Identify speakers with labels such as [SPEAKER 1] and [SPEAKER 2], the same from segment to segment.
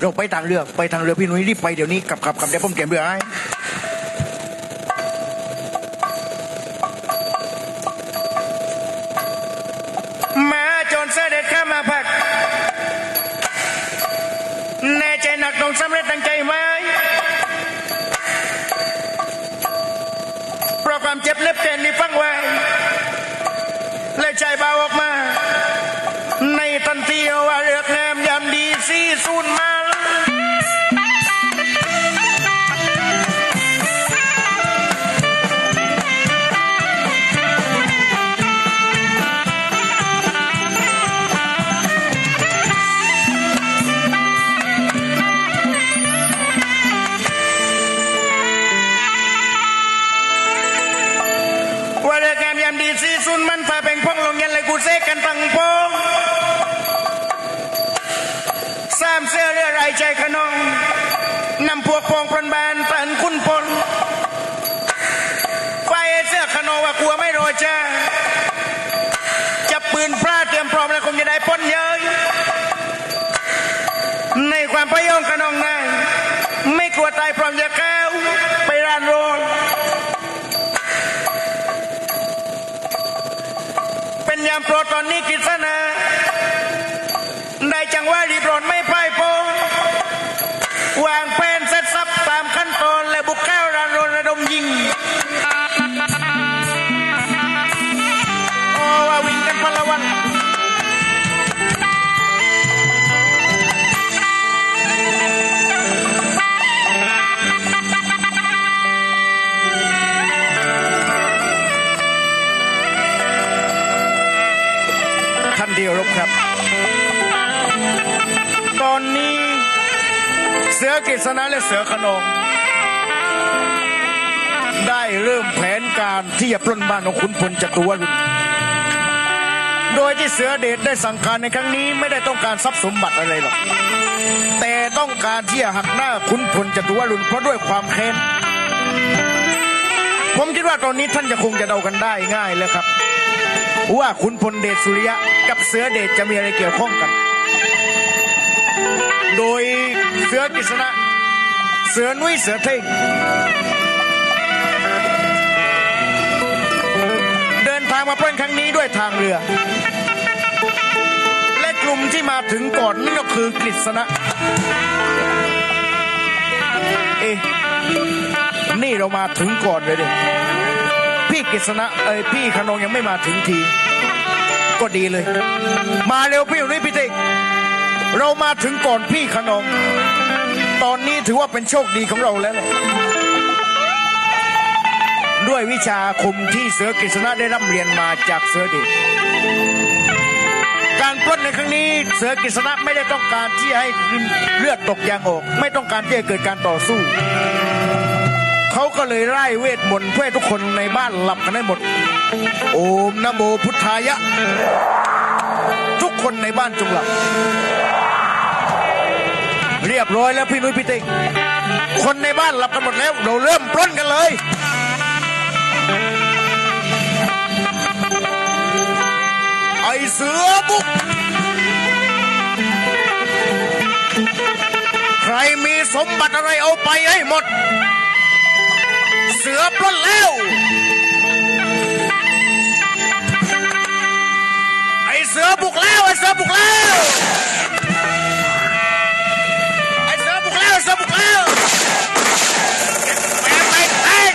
[SPEAKER 1] เราไปทางเรือไปทางเรือพี่นุ้ยรีบไปเดี๋ยวนี้กลับกลับกลับเดี๋ยวผมเก็บเรือให้มาจนเสด็จข้ามาพัก แน่ใจหนักต้องสำเร็จตั้งใจไหมเพราะความเจ็บเล็บเต็นนี่ฟังไว้และใจเบาออกมา พวกพองพรนบานตันคุณพลไฟเสื้อขนองว่ากลัวไม่รอจ้าจับปืนพลาดเตรียมพร้อมแล้วคงจะได้พ้นเยอะในความพยองขนองนายไม่กลัวตายพร้อมจะแก้วไปรานโรนเป็นยามโปรดตอนนี้กิษณาได้จังว่ารีบร้อนไม่พ่ายโปวางแผ เดียวรบครับ ตอนนี้เสือกฤษณะและเสือขนอง ได้เริ่มแผนการที่จะปล้นบ้านของขุนพลจตุวรุณโดยที่เสือเดชได้สั่งการในครั้งนี้ไม่ได้ต้องการทรัพย์สมบัติอะไรหรอก แต่ต้องการที่จะหักหน้าขุนพลจตุวรุณเพราะด้วยความแค้น ผมคิดว่าตอนนี้ท่านจะคงจะเดากันได้ง่ายแล้วครับ ว่าขุนพลเดชสุริยะกับเสือเดชจะมีอะไรเกี่ยวข้องกัน โดยเสือกฤษณะ เสือนุ้ยเสือเท่งเดินทางมาปล้นครั้งนี้ด้วยทางเรือ และกลุ่มที่มาถึงก่อนนั่นก็คือกฤษณะ เอ๊ะนี่เรามาถึงก่อนเลยเดิ พี่กฤษณะเอ้ยพี่ขนองยังไม่มาถึงที ก็ดีเลย มาเร็วพี่นี่พี่เต็กเรามาถึงก่อนพี่ขนองตอนนี้ถือว่าเป็นโชคดีของเราแล้วแหละด้วยวิชาอาคมที่เสือกฤษณะได้ร่ำเรียนมาจากเสือเดชการปล้นในครั้งนี้เสือกฤษณะไม่ได้ต้องการที่ให้เลือดตกยางออก ไม่ต้องการที่จะเกิดการต่อสู้ เขาก็เลยไล่เวทมนต์เพื่อให้ทุกคนในบ้านหลับกันได้หมด โอมนะโมพุทธายะ ทุกคนในบ้านจงหลับ เรียบร้อยแล้วพี่นุ้ยพี่เต็งคนในบ้านหลับกันหมดแล้ว เราเริ่มปล้นกันเลย ไอเสือบุก ใครมีสมบัติอะไรเอาไปให้หมด เสือปล้นแล้ว ไอเสือบุกแล้วไอเสือบุกแล้ว ไอเสือบุกแล้วไอเสือบุกแล้วแม่ไปแทง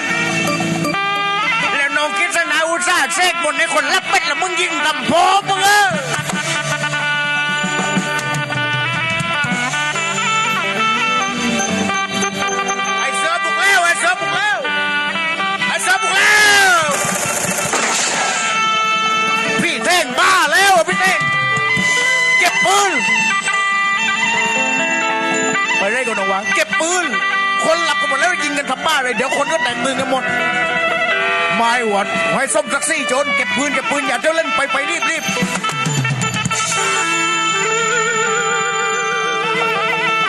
[SPEAKER 1] แล้วน้องกิษณาอุตส่าห์เสกบนให้คนรับเป็ดแล้วมึงยิงตำโพมึงเออ ปืน คนหลับกันหมดแล้วยิงกันทำบ้าเลยเดี๋ยวคนก็แต่งมือกันหมดไม่หวัดให้ส้มสักซี่โจรเก็บปืนเก็บปืนอย่าเจ้าเล่นไปไปรีบรีบ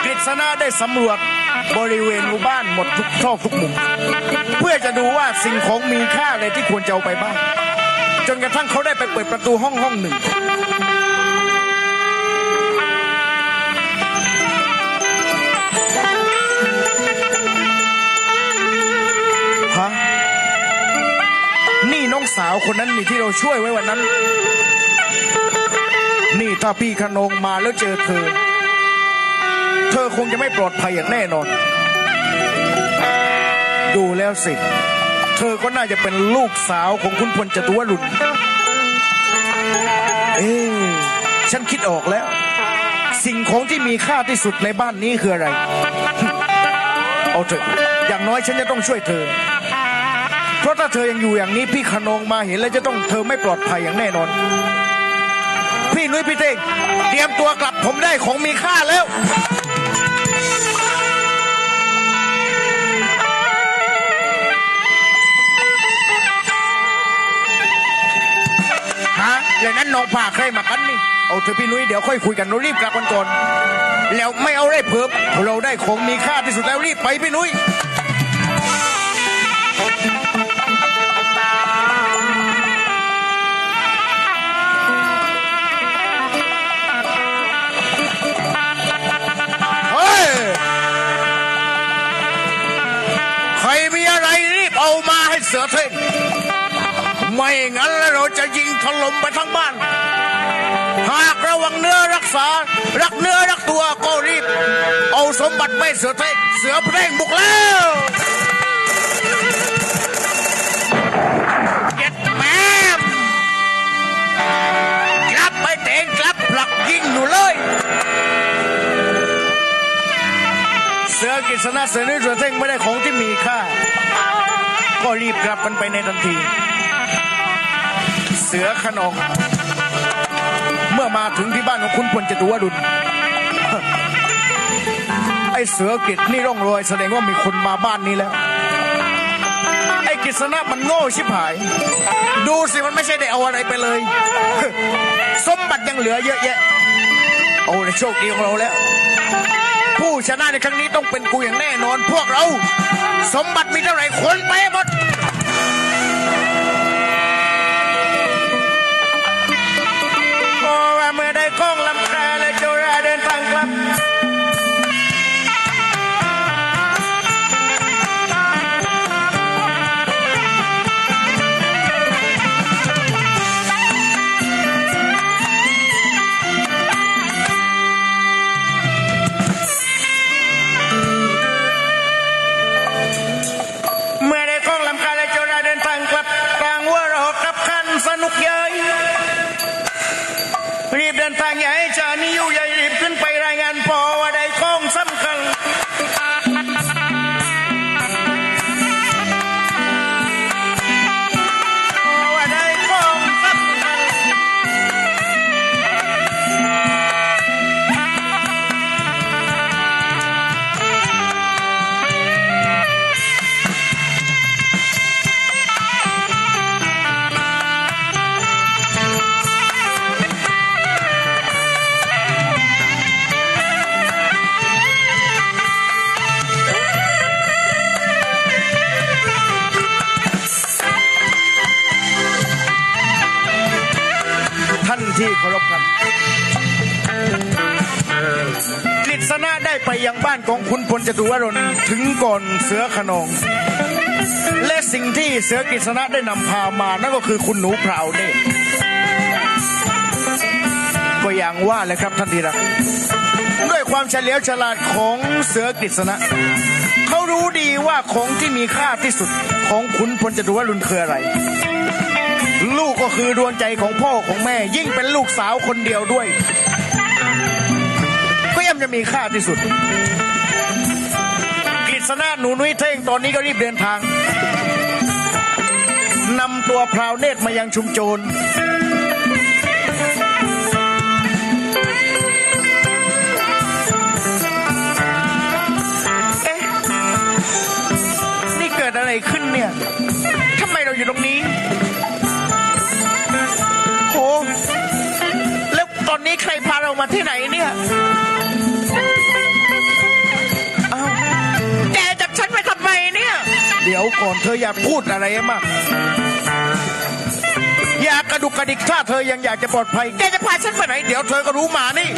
[SPEAKER 1] กฤษณะได้สำรวจบริเวณหมู่บ้านหมดทุกซอกทุกมุมเพื่อจะดูว่าสิ่งของมีค่าอะไรที่ควรจะเอาไปบ้างจนกระทั่งเขาได้ไปเปิดประตูห้องห้องหนึ่งาวคนนั้นนี่ที่เราช่วยไว้วันนั้น นี่ถ้าพี่ขนงมาแล้วเจอเธอ เธอคงจะไม่ปลอดภัยอย่างแน่นอน ดูแล้วสิ เธอก็น่าจะเป็นลูกสาวของคุณพลจตุวรุณเอ๊ะฉันคิดออกแล้ว สิ่งของที่มีค่าที่สุดในบ้านนี้คืออะไร เอาเถอะอย่างน้อยฉันจะต้องช่วยเธอ ถ้าเธอยังอยู่อย่างนี้พี่ขนงมาเห็นแล้วจะต้องเธอไม่ปลอดภัยอย่างแน่นอน พี่นุ้ยพี่เต้งเตรียมตัวกลับผมได้ของมีค่าแล้วฮะแล้วนั้นน้องพาใครมากันนี่เอาเถอะพี่นุ้ยเดี๋ยวค่อยคุยกันเรารีบกลับกันก่อนแล้วไม่เอาได้เพิ่มเราได้ของมีค่าที่สุดแล้วรีบไปพี่นุ้ย สือเท่งไม่งั้นแล้วเราจะยิงถล่มไปทั้งบ้าน หากระวังเนื้อรักษา รักเนื้อรักตัวก็รีบ เอาสมบัติไม่เสือเท่งเสือเพลงบุกแล้วเจ็ดแม่กลับไปเตงกลับผลักยิงอยู่เลย เสือกิษณะเสือนื้อเสือเท่งไม่ได้ของที่มีค่า ก็รีบกลับมันไปในทันที เสือขนองเมื่อมาถึงที่บ้านของคุณพลจตุวรุณไอ้เสือกิจนี่ร่องรอยแสดงว่ามีคนมาบ้านนี้แล้ว ไอ้กิษณะมันโง่ชิบหาย ดูสิมันไม่ใช่ได้เอาอะไรไปเลย สมบัติยังเหลือเยอะแยะ โอ้ในโชคดีของเราแล้ว ผู้ชนะในครั้งนี้ต้องเป็นกูอย่างแน่นอนพวกเรา สมบัติมีเท่าไหร่ขนไปหมด ของคุณพลจตุวรนถึงก่อนเสือขนอง และสิ่งที่เสือกฤษณะได้นำพามานั่นก็คือคุณหนูพราวนี่ก็อย่างว่าเลยครับท่านที่รักด้วยความเฉลียวฉลาดของเสือกฤษณะเขารู้ดีว่าของที่มีค่าที่สุดของขุนพลจตุวรุณคืออะไร ลูกก็คือดวงใจของพ่อของแม่ ยิ่งเป็นลูกสาวคนเดียวด้วย ก็ย่อมจะมีค่าที่สุด ษณะหนูนุ้ยเท่งตอนนี้ก็รีบเดินทางนำตัวพราวเนตรมายังชุมโจรเอ๊ะ นี่เกิดอะไรขึ้นเนี่ยทำไมเราอยู่ตรงนี้โหแล้วตอนนี้ใครพาเรามาที่ไหนเนี่ย ดี๋ยวก่อนเธออย่าพูดอะไรมากอย่ากระดุกกระดิกถ้าเธอยังอยากจะปลอดภัยแกจะพาฉันไปไหน เดี๋ยวเธอก็รู้มานี่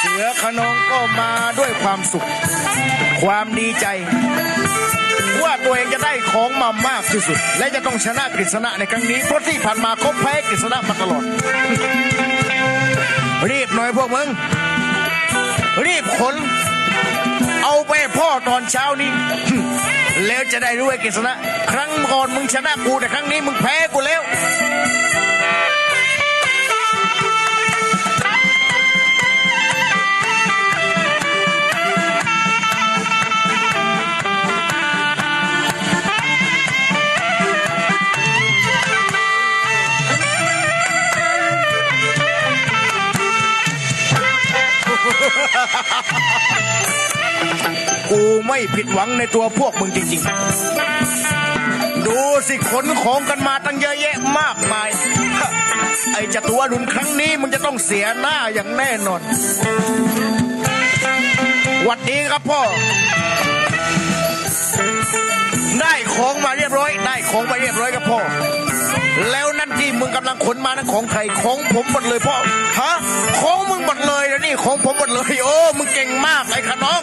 [SPEAKER 1] เสือขนองความสุข ความดีใจ ว่าตัวเองจะได้ของมามากที่สุด และจะต้องชนะกฤษณะในครั้งนี้เพราะที่ผ่านมาเขาแพ้กฤษณะมาตลอด รีบหน่อยพวกมึง รีบขนเอาไปพ่อตอนเช้านี้ แล้วจะได้รู้ไอ้กฤษณะ ครั้งก่อนมึงชนะกูแต่ครั้งนี้มึงแพ้กูแล้ว ผิดหวังในตัวพวกมึงจริงๆ ดูสิขนของกันมาตั้งเยอะแยะมากมาย ไอ้จตุวรุณครั้งนี้มึงจะต้องเสียหน้าอย่างแน่นอนหวัดดีครับพ่อ ได้ของมาเรียบร้อย ได้ของมาเรียบร้อยครับพ่อ แล้วนั่นที่มึงกำลังขนมานั่นของใครของผมหมดเลยพ่อ ฮะ ของมึงหมดเลยนะนี่ของผมหมดเลย โอ้ มึงเก่งมากไอ้ขน้อง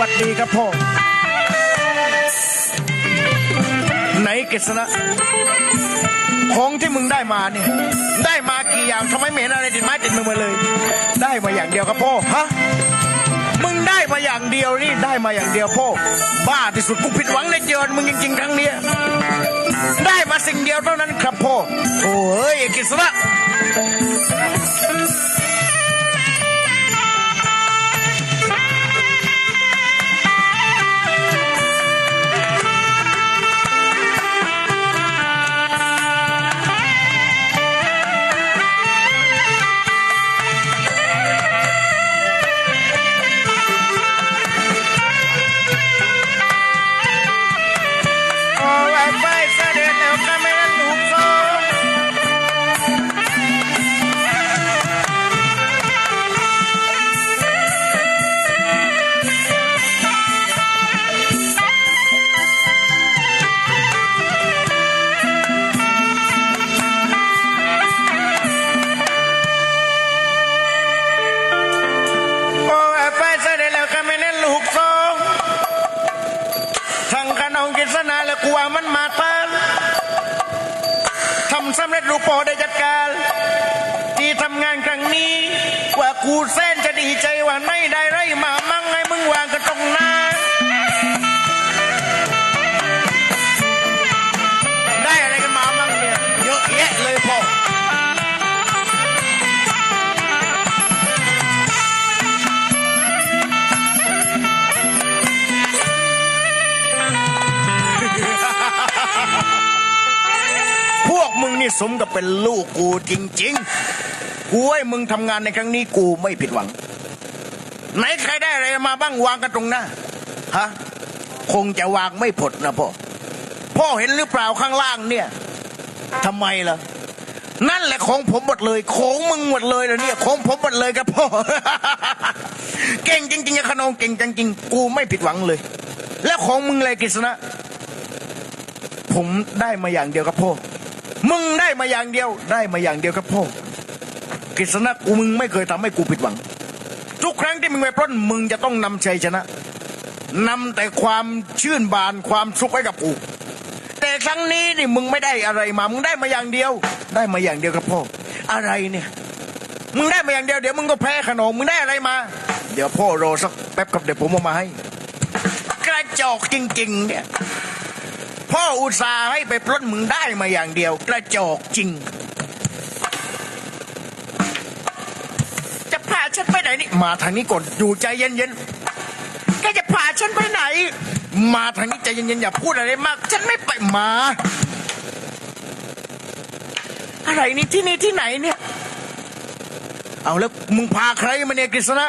[SPEAKER 1] วัดดีครับพ่อไหนกฤษณะของที่มึงได้มาเนี่ย ได้มากี่อย่างทำไมไม่เห็นอะไรติดไม้ติดมือมาเลย ได้มาอย่างเดียวครับพ่อฮะมึงได้มาอย่างเดียวนี่ได้มาอย่างเดียวพ่อบ้าที่สุดกูผิดหวังในเจอนมึงจริงๆครั้งเนี้ยได้มาสิ่งเดียวเท่านั้นครับพ่อโอ้ยไอ้กฤษณะ ดีใจว่าไม่ได้ไรมามั่งให้มึงวางกันตรงหน้าได้อะไรกันมามั่งเนี่ยเยอะแยะเลยพ่อพวกมึงนี่สมกับเป็นลูกกูจริงๆ กูให้มึงทำงานในครั้งนี้กูไม่ผิดหวัง ไหนใครได้อะไรมาบ้างวางกันตรงหน้าฮะคงจะวางไม่ผดนะพ่อพ่อเห็นหรือเปล่าข้างล่างเนี่ยทำไมล่ะนั่นแหละของผมหมดเลยของมึงหมดเลยนะเนี่ยของผมหมดเลยครับพ่อเก่งจริงๆขนองเก่งจริงๆกูไม่ผิดหวังเลย แล้วของมึงเลยกฤษณะผมได้มาอย่างเดียวครับพ่อมึงได้มาอย่างเดียว ได้มาอย่างเดียวครับพ่อกฤษณะกูมึงไม่เคยทำให้กูผิดหวัง ทุกครั้งที่มึงไปปล้นมึงจะต้องนำชัยชนะนำแต่ความชื่นบานความสุขให้กับกูแต่ครั้งนี้นี่มึงไม่ได้อะไรมา มึงได้มาอย่างเดียว ได้มาอย่างเดียวครับพ่อ อะไรเนี่ย มึงได้มาอย่างเดียวเดี๋ยวมึงก็แพ้ขนมมึงได้อะไรมา เดี๋ยวพ่อรอสักแป๊บครับเดี๋ยวผมเอามาให้ กระจอกจริง ๆ เนี่ย พ่ออุตส่าห์ให้ไปปล้นมึงได้มาอย่างเดียว กระจอกจริง นไปไหนนี่มาทางนี้ก่อนอยู่ใจเย็นๆแกจะพาฉันไปไหน มาทางนี้ใจเย็นๆอย่าพูดอะไรมาก ฉันไม่ไปมา อะไรนี่ที่นี่ที่ไหนเนี่ย เอาแล้วมึงพาใครมาเนี่ยกฤษณะ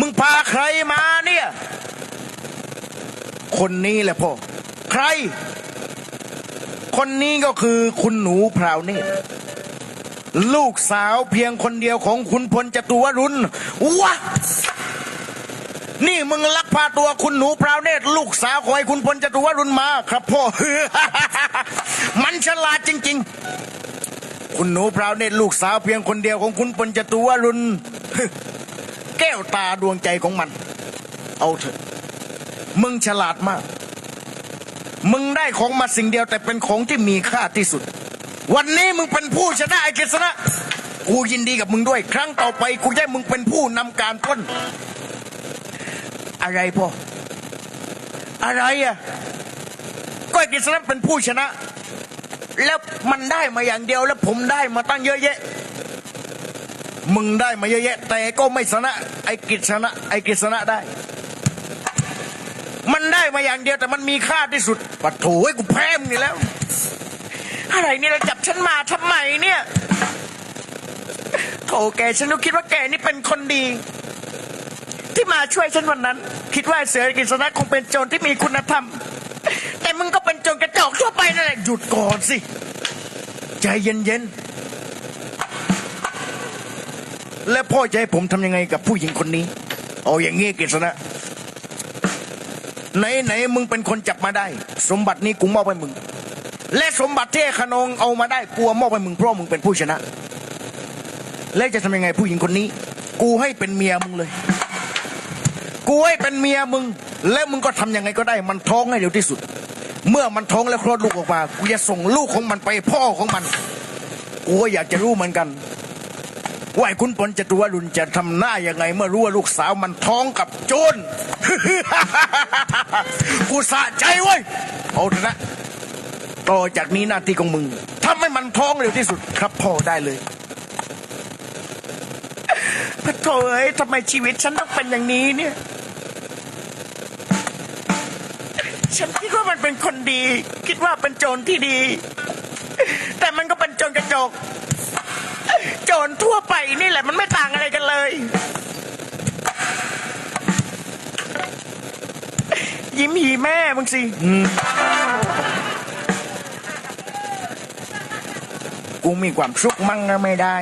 [SPEAKER 1] มึงพาใครมาเนี่ย คนนี้แหละพ่อใคร คนนี้ก็คือคุณหนูพราวเนตร ลูกสาวเพียงคนเดียวของคุณพลจตุวรุณวะนี่มึงลักพาตัวคุณหนูพราวเนตรลูกสาวของไอ้คุณพลจตุวรุณมาครับพ่อมันฉลาดจริง ๆ คุณหนูพราวเนตรลูกสาวเพียงคนเดียวของคุณปนจตุวรุณแก้วตาดวงใจของมัน เอาเถอะมึงฉลาดมาก มึงได้ของมาสิ่งเดียวแต่เป็นของที่มีค่าที่สุด วันนี้มึงเป็นผู้ชนะไอ้กฤษณะกูยินดีกับมึงด้วย ครั้งต่อไปกูจะให้มึงเป็นผู้นำการปล้น อะไรพ่ออะไรอะก็ไอ้กฤษณะเป็นผู้ชนะ แล้วมันได้มาอย่างเดียวแล้วผมได้มาตั้งเยอะแยะ มึงได้มาเยอะแยะ แต่ก็ไม่ชนะ ไอ้กฤษณะไอ้กฤษณะได้มันได้มาอย่างเดียวแต่มันมีค่าที่สุดปะโถไอ้กูแพ้มึงนี่แล้ว อะไรเนี่ยเราจับฉันมาทำไมเนี่ยโถแกฉันก็คิดว่าแกนี่เป็นคนดี ที่มาช่วยฉันวันนั้น คิดว่าเสือกฤษณะคงเป็นโจรที่มีคุณธรรม แต่มึงก็เป็นโจรกระจอกทั่วไปนั่นแหละหยุดก่อนสิ ใจเย็นๆและพ่อจะให้ผมทำยังไงกับผู้หญิงคนนี้ เอาอย่างงี้กฤษณะไหนไหนๆมึงเป็นคนจับมาได้ สมบัตินี้กูมอบให้มึง และสมบัติที่ขนงเอามาได้กูมอบให้มึงเพราะมึงเป็นผู้ชนะ และจะทำยังไงผู้หญิงคนนี้ กูให้เป็นเมียมึงเลย กูให้เป็นเมียมึง แล้วมึงก็ทำยังไงก็ได้ มันท้องให้เร็วที่สุด เมื่อมันท้องแล้วคลอดลูกออกมากูจะส่งลูกของมันไปพ่อของมันกูก็อยากจะรู้เหมือนกันว่าไอ้คุณปนจตุวรุณจะทำหน้ายังไง เมื่อรู้ว่าลูกสาวมันท้องกับโจรกูสะใจเว้ย เอาเถอะนะ ต่อจากนี้หน้าที่ของมึงทำให้มันท้องเร็วที่สุดครับพ่อได้เลยพระโถเอ้ยทำไมชีวิตฉันต้องเป็นอย่างนี้เนี่ย ฉันคิดว่ามันเป็นคนดี คิดว่าเป็นโจรที่ดี แต่มันก็เป็นโจรกระจก โจรทั่วไปนี่แหละมันไม่ต่างอะไรกันเลย ยิ้มหีแม่มึงสิ กูมีความสุขมั่งก็ไม่ได้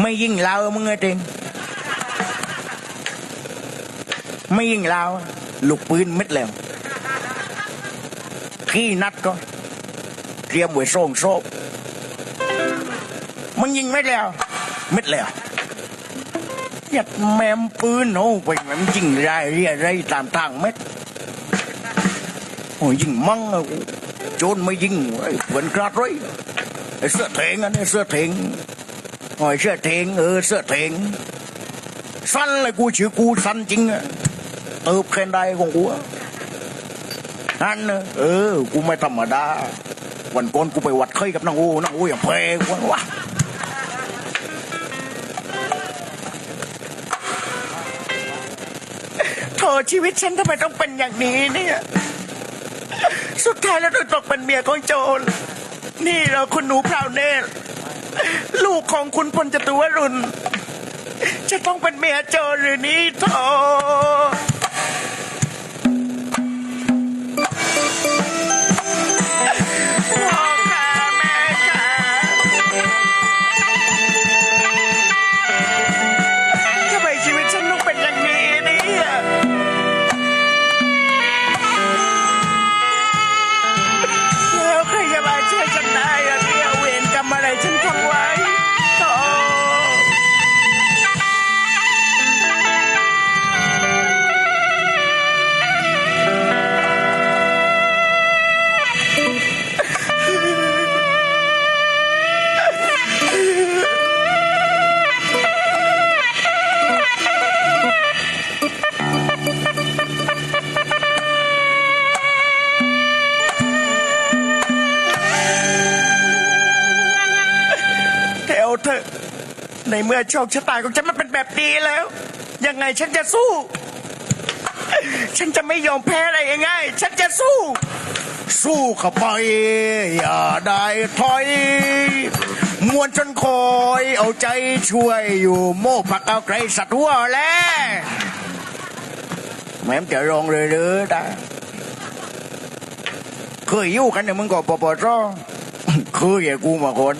[SPEAKER 1] ไม่ยิ่งเรามึงไงเองไม่ยิ่งเราลูกปืนม็ดแล้วขี้นัดก็เตรียมไว้ส่งโซบมันยิงเม็ดแล้วม็ดแล้วยัดแมมปืนโอ้ไปมันยิงไรเรียไรตามทางเม็ด ยยิงมั่งอะกูโจนไม่ยิงไอ้เหมือนกระดร้อยไอ้เสื้อเถงอันนี้เสื้อเถงโอ้ยเสื้อเถงเออเสื้อเถงสั้นเลยกูชื่อกูสั้นจริงอะเติบแค่ใดของกูอะนั่นเออ กูไม่ธรรมดา วันก่อนกูไปวัดเคยกับนางโอ้นางโอ้อย่างเพลงวันวะโถชีวิตฉันทำไมต้องเป็นอย่างนี้เนี่ย สุดท้ายแล้วโดนตกเป็นเมียของโจร นี่เราคุณหนูพราวเนตรลูกของคุณพลจตุวรุณ จะต้องเป็นเมียโจรหรือนี่โถพ่อ ในเมื่อโชคชะตาของฉันมันเป็นแบบนี้แล้ว ยังไงฉันจะสู้ ฉันจะไม่ยอมแพ้อะไรง่ายๆฉันจะสู้ สู้เข้าไป อย่าได้ถอยมวนจนคอยเอาใจช่วยอยู่โม่ผักเอาไกลสัตว์หัวแล้วแม่มจะรองเลยหรือตาเคยอยู่กันเนี่ยมึงก็ปปชเคยอย่ากูมาก่อน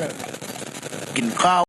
[SPEAKER 1] กินข้าว